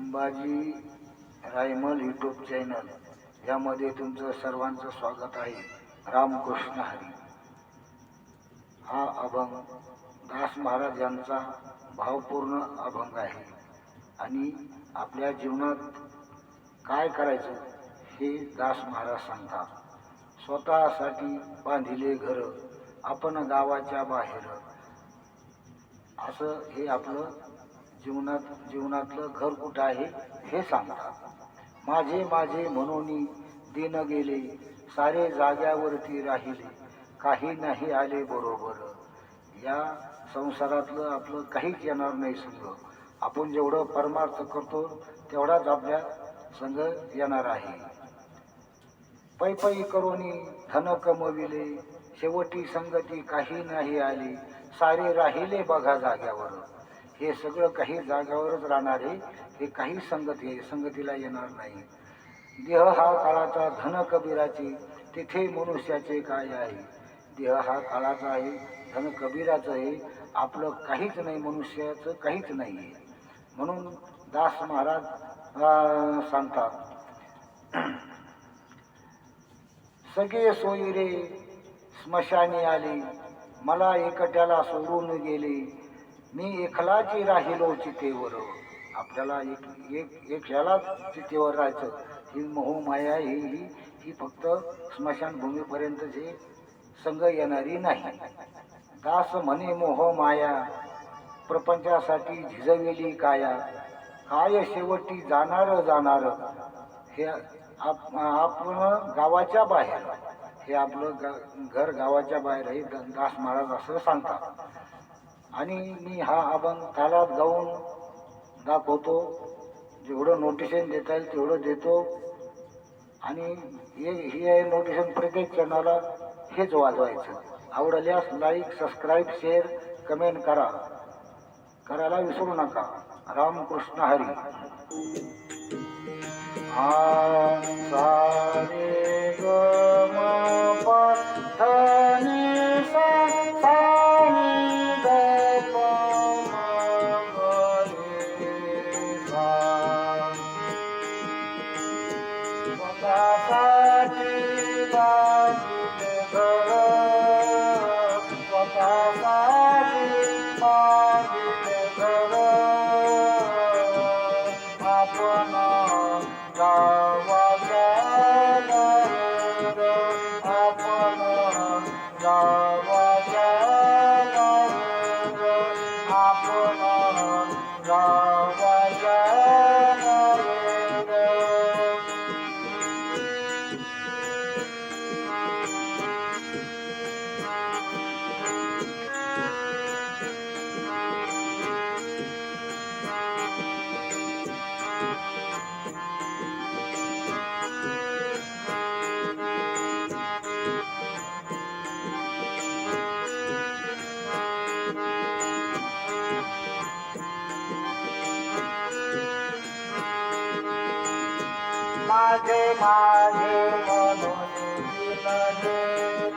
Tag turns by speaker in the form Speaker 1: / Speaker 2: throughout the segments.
Speaker 1: Sambhaji Raimal YouTube channel यामध्ये तुमचं सर्वांचं स्वागत आहे. रामकृष्ण हरी. हा अभंग दास महाराज यांचा भावपूर्ण अभंग आहे. आणि आपल्या जीवनात काय करायचं हे दास महाराज सांगतात. स्वतःसाठी बांधिले घर आपण गावाच्या बाहेर. असं हे आपलं जीवनात जीवनातलं घर कुठं आहे हे सांगतात. माझे माझे म्हणून दिन गेले सारे जाग्यावरती राहिले काही नाही आले बरोबर. या संसारातलं आपलं काहीच येणार नाही संघ आपण जेवढं परमार्थ करतो तेवढाच आपल्या संघ येणार आहे. पै पै करोनी धन कमविले शेवटी संगती काही नाही आली सारे राहिले बघा जाग्यावर. हे सगळं काही जागावरच राहणार आहे. हे काही संगती संगतीला येणार नाही. देह हा काळाचा धन कबीराची तिथे मनुष्याचे काय आहे? देह हा काळाचा आहे धन कबीराचं आहे. आपलं काहीच नाही मनुष्याचं काहीच नाही आहे म्हणून दास महाराज सांगतात सगळे सोयरे स्मशानी आले. मला एकट्याला सोडून गेले. मी एकलाची राहिलो चितेवर. आपल्याला एक एक एकट्यालाच चितेवर राहायचं. ही मोहमाया ही ही ही फक्त स्मशानभूमीपर्यंतचे संघ येणारी नाही. दास म्हणे मोहमाया प्रपंचासाठी झिजविली काया. काय शेवटी जाणार जाणार. हे आप आपण गावाच्या बाहेर. हे आपलं गा घर गावाच्या बाहेर हे द- दास महाराज असं सांगतात. आणि मी हा अभंग तालात गाऊन दाखवतो. जेवढं नोटिशन देता येईल तेवढं देतो. आणि हे हे नोटिशन प्रत्येक चॅनलला हेच वाजवायचं. आवडल्यास लाईक सबस्क्राईब शेअर कमेंट करा. करायला विसरू नका. रामकृष्ण हरी. आ गावाच्या माझे माझे म्हणून दिन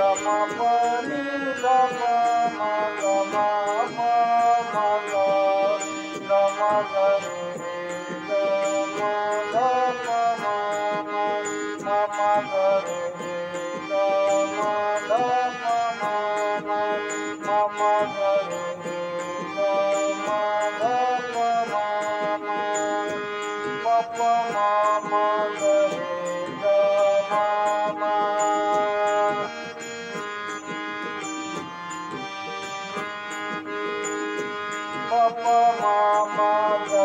Speaker 1: Rama 妈妈妈妈。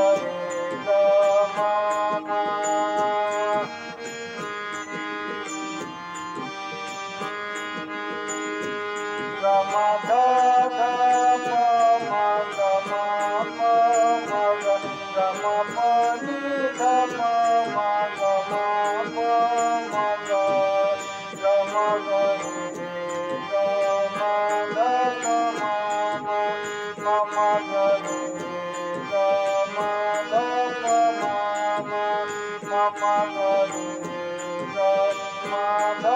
Speaker 1: mama.